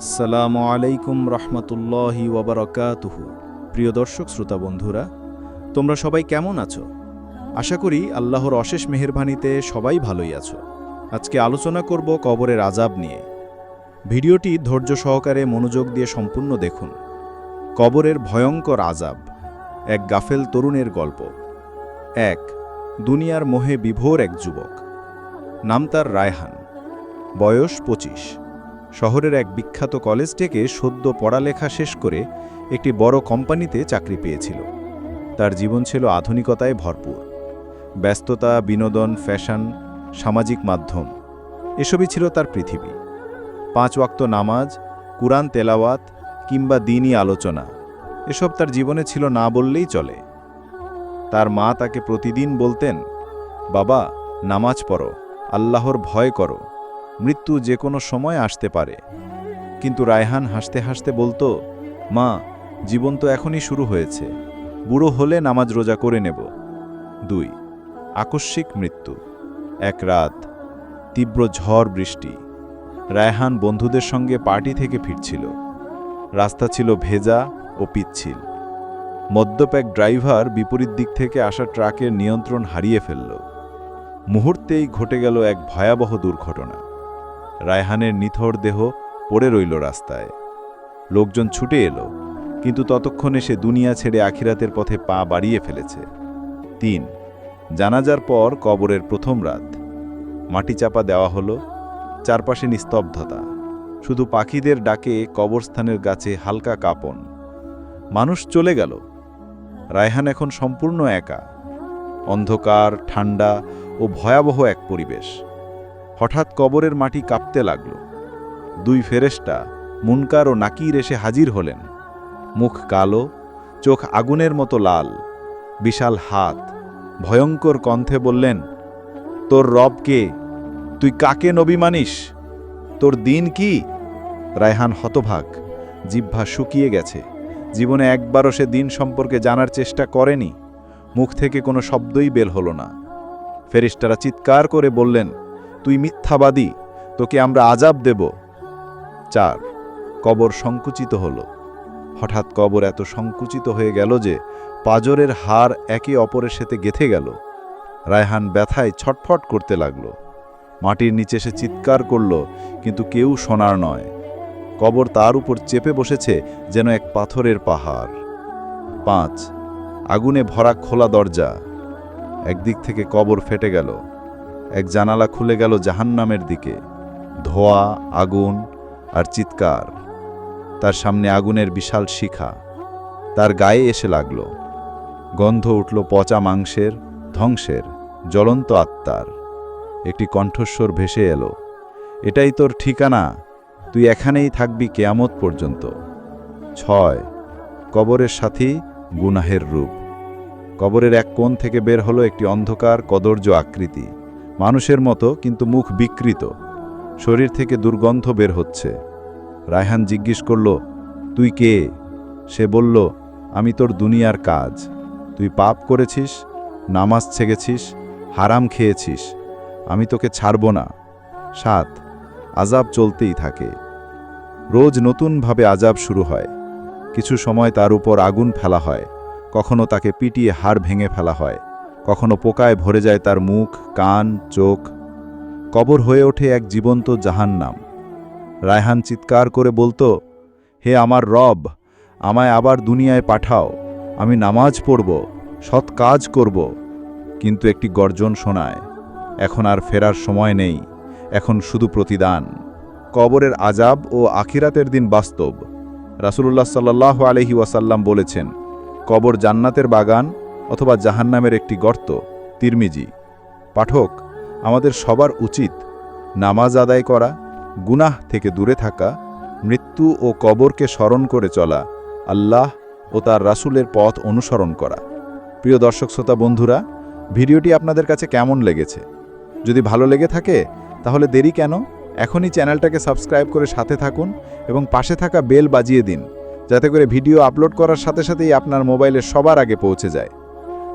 আসসালামু আলাইকুম রহমতুল্লাহি ওবরকাতুহু। প্রিয় দর্শক, শ্রোতা বন্ধুরা, তোমরা সবাই কেমন আছো? আশা করি আল্লাহর অশেষ মেহেরবানিতে সবাই ভালোই আছো। আজকে আলোচনা করব কবরের আজাব নিয়ে। ভিডিওটি ধৈর্য সহকারে মনোযোগ দিয়ে সম্পূর্ণ দেখুন। কবরের ভয়ঙ্কর আজাব এক গাফেল তরুণের গল্প। এক, দুনিয়ার মোহে বিভোর এক যুবক। নাম তার রায়হান। বয়স পঁচিশ। শহরের এক বিখ্যাত কলেজ থেকে সদ্য পড়ালেখা শেষ করে একটি বড় কোম্পানিতে চাকরি পেয়েছিল। তার জীবন ছিল আধুনিকতায় ভরপুর। ব্যস্ততা, বিনোদন, ফ্যাশন, সামাজিক মাধ্যম, এসবই ছিল তার পৃথিবী। পাঁচ ওয়াক্ত নামাজ, কুরআন তেলাওয়াত কিংবা দিনই আলোচনা, এসব তার জীবনে ছিল না বললেই চলে। তার মা তাকে প্রতিদিন বলতেন, বাবা, নামাজ পড়ো, আল্লাহর ভয় করো। মৃত্যু যে কোনো সময় আসতে পারে। কিন্তু রায়হান হাসতে হাসতে বলতো, মা, জীবন তো এখনই শুরু হয়েছে। বুড়ো হলে নামাজ রোজা করে নেব। দুই, আকস্মিক মৃত্যু। এক রাত, তীব্র ঝড় বৃষ্টি। রায়হান বন্ধুদের সঙ্গে পার্টি থেকে ফিরছিল। রাস্তা ছিল ভেজা ও পিচ্ছিল। মদ্যপ এক ড্রাইভার বিপরীত দিক থেকে আসা ট্রাকের নিয়ন্ত্রণ হারিয়ে ফেলল। মুহূর্তেই ঘটে গেল এক ভয়াবহ দুর্ঘটনা। রায়হানের নিথর দেহ পড়ে রইল রাস্তায়। লোকজন ছুটে এলো, কিন্তু ততক্ষণে সে দুনিয়া ছেড়ে আখিরাতের পথে পা বাড়িয়ে ফেলেছে। তিন, জানাজার পর কবরের প্রথম রাত। মাটি চাপা দেওয়া হলো, চারপাশে নিস্তব্ধতা। শুধু পাখিদের ডাকে কবরস্থানের গাছে হালকা কাঁপন। মানুষ চলে গেল। রায়হান এখন সম্পূর্ণ একা। অন্ধকার, ঠান্ডা ও ভয়াবহ এক পরিবেশ। হঠাৎ কবরের মাটি কাঁপতে লাগল। দুই ফেরেস্টা মুনকার ও নাকির এসে হাজির হলেন। মুখ কালো, চোখ আগুনের মতো লাল, বিশাল হাত, ভয়ঙ্কর কণ্ঠে বললেন, তোর রব কে? তুই কাকে নবী মানিস? তোর দিন কি? রায়হান হতভাগ, জিহ্বা শুকিয়ে গেছে। জীবনে একবারও সে দিন সম্পর্কে জানার চেষ্টা করেনি। মুখ থেকে কোনো শব্দই বের হলো না। ফেরিস্টারা চিৎকার করে বললেন তুই মিথ্যাবাদী, তোকে আমরা আজাব দেব। চার, কবর সংকুচিত হল। হঠাৎ কবর এত সংকুচিত হয়ে গেল যে পাজরের হার একে অপরের সাথে গেথে গেল। রায়হান ব্যথায় ছটফট করতে লাগল। মাটির নিচে সে চিৎকার করল, কিন্তু কেউ শোনার নয়। কবর তার উপর চেপে বসেছে যেন এক পাথরের পাহাড়। পাঁচ, আগুনে ভরা খোলা দরজা। একদিক থেকে কবর ফেটে গেল। এক জানালা খুলে গেল জাহান্নামের দিকে। ধোয়া, আগুন আর চিৎকার। তার সামনে আগুনের বিশাল শিখা। তার গায়ে এসে লাগল। গন্ধ উঠল পচা মাংসের, ধ্বংসের, জ্বলন্ত আত্মার। একটি কণ্ঠস্বর ভেসে এলো। এটাই তোর ঠিকানা? তুই এখানেই থাকবি কেয়ামত পর্যন্ত। ছয়। কবরের সাথী গুনাহের রূপ। কবরের এক কোণ থেকে বের হলো একটি অন্ধকার, কদর্য আকৃতি। মানুষের মতো কিন্তু মুখ বিকৃত। শরীর থেকে দুর্গন্ধ বের হচ্ছে। রায়হান জিজ্ঞেস করল, তুই কে? সে বলল, আমি তোর দুনিয়ার কাজ। তুই পাপ করেছিস, নামাজ ছেগেছিস হারাম খেয়েছিস। আমি তোকে ছাড়ব না। সাত আজাব চলতেই থাকে। রোজ নতুনভাবে আজাব শুরু হয়। কিছু সময় তার উপর আগুন ফেলা হয়। কখনো তাকে পিটিয়ে হাড় ভেঙে ফেলা হয়। কখনো পোকায় ভরে যায় তার মুখ, কান, চোখ। কবর হয়ে ওঠে এক জীবন্ত জাহান্নাম। রায়হান চিৎকার করে বলতো, হে আমার রব, আমায় আবার দুনিয়ায় পাঠাও। আমি নামাজ পড়ব, সৎ কাজ করব। কিন্তু একটি গর্জন শোনায়, এখন আর ফেরার সময় নেই, এখন শুধু প্রতিদান। কবরের আজাব ও আখিরাতের দিন বাস্তব। রাসুলুল্লাহ সাল্লাহ আলহি ওয়াসাল্লাম বলেছেন, কবর জান্নাতের বাগান অথবা জাহান্নামের একটি গর্ত, তিরমিজি। পাঠক, আমাদের সবার উচিত নামাজ আদায় করা, গুনাহ থেকে দূরে থাকা, মৃত্যু ও কবরকে স্মরণ করে চলা, আল্লাহ ও তার রাসূলের পথ অনুসরণ করা। প্রিয় দর্শক শ্রোতা বন্ধুরা, ভিডিওটি আপনাদের কাছে কেমন লেগেছে? যদি ভালো লেগে থাকে, তাহলে দেরি কেন? এখনই চ্যানেলটাকে সাবস্ক্রাইব করে সাথে থাকুন এবং পাশে থাকা বেল বাজিয়ে দিন, যাতে করে ভিডিও আপলোড করার সাথে সাথেই আপনার মোবাইলে সবার আগে পৌঁছে যায়।